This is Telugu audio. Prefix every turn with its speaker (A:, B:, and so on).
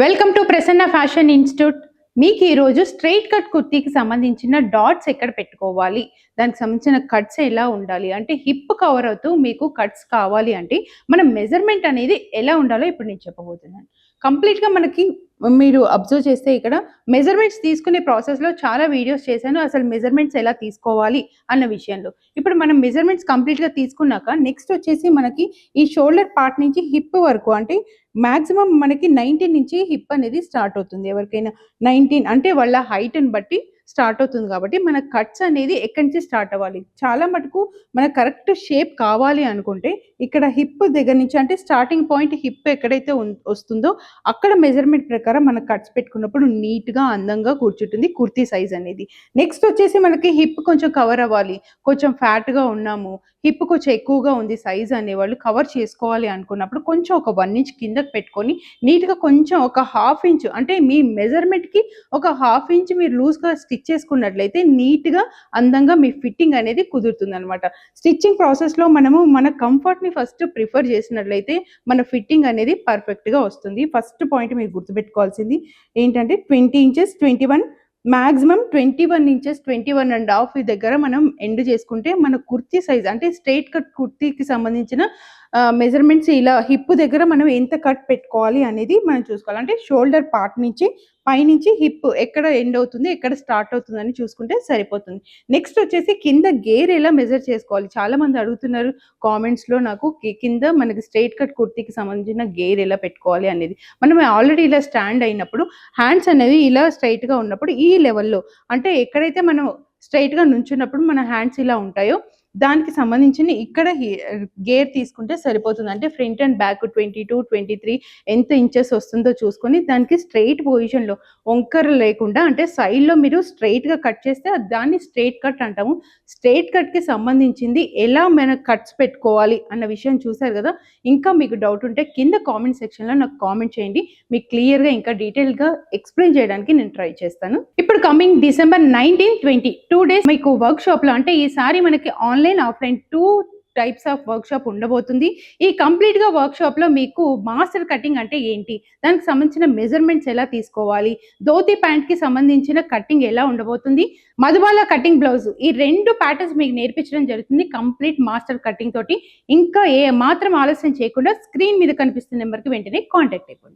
A: Welcome to Prasanna fashion institute మీకు ఈరోజు స్ట్రైట్ కట్ కుర్తీకి సంబంధించిన డాట్స్ ఎక్కడ పెట్టుకోవాలి? దానికి సంబంధించిన కట్స్ ఎలా ఉండాలి? అంటే హిప్ కవర్ అవుతూ మీకు కట్స్ కావాలి అంటే మన మెజర్మెంట్ అనేది ఎలా ఉండాలో ఇప్పుడు నేను చెప్పబోతున్నాను. కంప్లీట్గా మనకి మీరు అబ్జర్వ్ చేస్తే ఇక్కడ మెజర్మెంట్స్ తీసుకునే ప్రాసెస్లో చాలా వీడియోస్ చేశాను. అసలు మెజర్మెంట్స్ ఎలా తీసుకోవాలి అన్న విషయంలో. ఇప్పుడు మనం మెజర్మెంట్స్ కంప్లీట్గా తీసుకున్నాక నెక్స్ట్ వచ్చేసి మనకి ఈ షోల్డర్ పార్ట్ నుంచి హిప్ వరకు అంటే మాక్సిమం మనకి నైన్టీన్ నుంచి హిప్ అనేది స్టార్ట్ అవుతుంది. ఎవరికైనా నైన్టీన్ అంటే వాళ్ళ హైట్ని బట్టి స్టార్ట్ అవుతుంది కాబట్టి మన కట్స్ అనేది ఎక్కడి నుంచి స్టార్ట్ అవ్వాలి? చాలా మటుకు మన కరెక్ట్ షేప్ కావాలి అనుకుంటే ఇక్కడ హిప్ దగ్గర నుంచి అంటే స్టార్టింగ్ పాయింట్ హిప్ ఎక్కడైతే వస్తుందో అక్కడ మెజర్మెంట్ ప్రకారం మన కట్స్ పెట్టుకున్నప్పుడు నీట్గా అందంగా కూర్చుంటుంది కుర్తీ సైజ్ అనేది. నెక్స్ట్ వచ్చేసి మనకి హిప్ కొంచెం కవర్ అవ్వాలి. కొంచెం ఫ్యాట్గా ఉన్నాము. హిప్ కొంచెం ఎక్కువగా ఉంది సైజ్ అనేవాళ్ళు కవర్ చేసుకోవాలి అనుకున్నప్పుడు కొంచెం ఒక వన్ ఇంచ్ కిందకి పెట్టుకొని నీట్గా కొంచెం ఒక హాఫ్ ఇంచ్ అంటే మీ మెజర్మెంట్కి ఒక హాఫ్ ఇంచ్ మీరు లూజ్గా స్టిచ్ చేసుకున్నట్లయితే నీట్గా అందంగా మీ ఫిట్టింగ్ అనేది కుదురుతుంది అనమాట స్టిచ్చింగ్ ప్రాసెస్లో మనము మన కంఫర్ట్ని ఫస్ట్ ప్రిఫర్ చేసినట్లయితే మన ఫిట్టింగ్ అనేది పర్ఫెక్ట్గా వస్తుంది. ఫస్ట్ పాయింట్ మీరు గుర్తుపెట్టుకోవాల్సింది ఏంటంటే twenty inches twenty one maximum twenty one inches twenty one and half దగ్గర మనం ఎండ్ చేసుకుంటే మన కుర్తీ సైజ్ అంటే స్ట్రైట్ కట్ కుర్తీకి సంబంధించిన మెజర్మెంట్స్ ఇలా హిప్ దగ్గర మనం ఎంత కట్ పెట్టుకోవాలి అనేది మనం చూసుకోవాలి. అంటే షోల్డర్ పార్ట్ నుంచి పైనుంచి హిప్ ఎక్కడ ఎండ్ అవుతుంది ఎక్కడ స్టార్ట్ అవుతుంది అని చూసుకుంటే సరిపోతుంది. నెక్స్ట్ వచ్చేసి కింద గేర్ ఎలా మెజర్ చేసుకోవాలి? చాలా మంది అడుగుతున్నారు కామెంట్స్లో నాకు కింద మనకి స్ట్రైట్ కట్ కుర్తీకి సంబంధించిన గేర్ ఎలా పెట్టుకోవాలి అనేది. మనం ఆల్రెడీ ఇలా స్టాండ్ అయినప్పుడు హ్యాండ్స్ అనేది ఇలా స్ట్రైట్గా ఉన్నప్పుడు ఈ లెవెల్లో అంటే ఎక్కడైతే మనం స్ట్రైట్గా నుంచున్నప్పుడు మన హ్యాండ్స్ ఇలా ఉంటాయో దానికి సంబంధించిన ఇక్కడ గేర్ తీసుకుంటే సరిపోతుంది. అంటే front and back twenty two twenty three ఎంత ఇంచెస్ వస్తుందో చూసుకొని దానికి స్ట్రైట్ పొజిషన్లో వంకర లేకుండా అంటే సైడ్లో మీరు స్ట్రైట్గా కట్ చేస్తే దాన్ని స్ట్రైట్ కట్ అంటాము. స్ట్రైట్ కట్కి సంబంధించింది ఎలా మన కట్స్ పెట్టుకోవాలి అన్న విషయం చూసారు కదా? ఇంకా మీకు డౌట్ ఉంటే కింద కామెంట్ సెక్షన్లో నాకు కామెంట్ చేయండి. మీకు క్లియర్గా ఇంకా డీటెయిల్గా ఎక్స్ప్లెయిన్ చేయడానికి నేను ట్రై చేస్తాను. ఇప్పుడు coming December nineteen twenty two days మీకు వర్క్షాప్లో అంటే ఈసారి మనకి online offline two types of workshop ఉండబోతుంది. ఈ కంప్లీట్గా వర్క్ షాప్లో మీకు మాస్టర్ కటింగ్ అంటే ఏంటి? దానికి సంబంధించిన మెజర్మెంట్స్ ఎలా తీసుకోవాలి? ధోతి ప్యాంట్కి సంబంధించిన కటింగ్ ఎలా ఉండబోతుంది? మధుబాల కటింగ్ బ్లౌజ్ ఈ రెండు ప్యాటర్న్స్ మీకు నేర్పించడం జరుగుతుంది కంప్లీట్ మాస్టర్ కటింగ్ తోటి. ఇంకా ఏ మాత్రం ఆలస్యం చేయకుండా స్క్రీన్ మీద కనిపిస్తున్న నెంబర్కి వెంటనే కాంటాక్ట్ అయిపోండి.